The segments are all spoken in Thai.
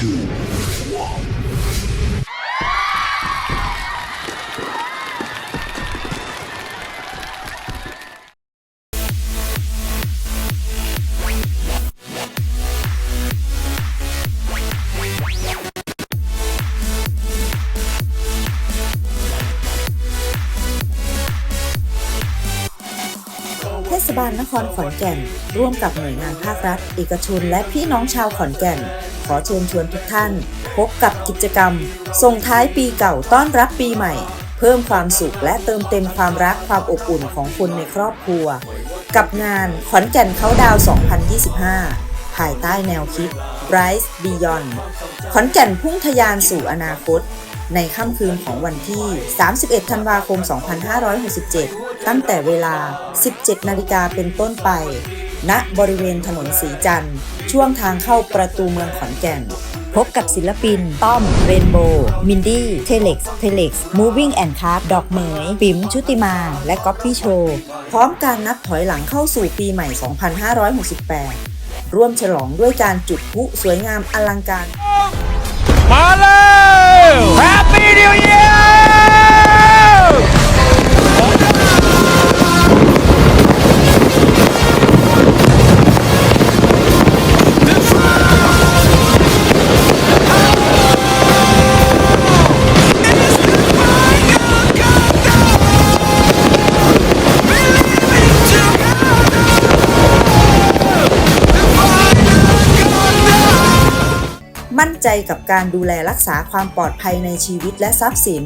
two, ศบาลนครขอนแก่น ร่วมกับหน่วยงานภาครัฐ เอกชน และพี่น้องชาวขอนแก่น ขอเชิญชวนทุกท่าน พบกับกิจกรรม ส่งท้ายปีเก่าต้อนรับปีใหม่ เพิ่มความสุขและเติมเต็มความรักความอบอุ่นของคนในครอบครัว กับงานขอนแก่นเขาดาว 2025 ภายใต้แนวคิด Rise Beyond ขอนแก่นพุ่งทะยานสู่อนาคต ในค่ำคืนของวันที่ 31 ธันวาคม 2567 ตั้งแต่เวลา 17 นาฬิกาเป็นต้นไป ณ บริเวณถนนสีจันทร์ ช่วงทางเข้าประตูเมืองขอนแก่น พบกับศิลปิน ต้อม เรนโบว์มินดี้ เทเล็กซ์ เทเล็กซ์ Moving and c a r b ดอกเหมย ปิ๋ม ชุติมา และก๊อปปี้โชว์ พร้อมการนับถอยหลังเข้าสู่ปีใหม่ 2568 ร่วมฉลองด้วยการจุดพลุสวยงามอลังการ มาเลยแฮปปี้นิว เยี มั่นใจกับการดูแลรักษาความปลอดภัยในชีวิตและทรัพย์สิน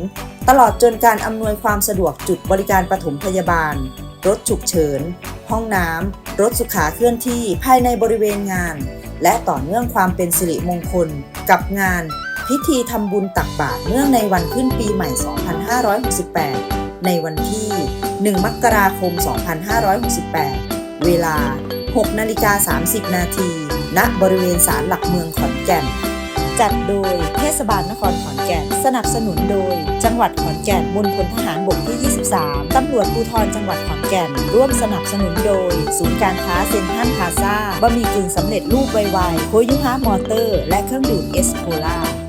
ตลอดจนการอำนวยความสะดวกจุดบริการปฐมพยาบาล รถฉุกเฉิน ห้องน้ำ รถสุขาเคลื่อนที่ภายในบริเวณงาน และต่อเนื่องความเป็นสิริมงคล กับงาน พิธีทำบุญตักบาตรเนื่องในวันขึ้นปีใหม่ 2568 ในวันที่ 1 มกราคม 2568 เวลา 6 นาฬิกา 30 นาที ณ บริเวณศาลหลักเมืองขอนแก่น จัดโดยเทศบาลนครขอนแก่น สนับสนุนโดย จังหวัดขอนแก่นมณฑลทหารบกที่ 23 ตำรวจภูธรจังหวัดขอนแก่น ร่วมสนับสนุนโดย ศูนย์การค้าเซ็นทรัลพาซ่าบะหมี่กึ่งสำเร็จรูปไวๆโคยุฮามอเตอร์ และเครื่องดื่มเอสโคล่า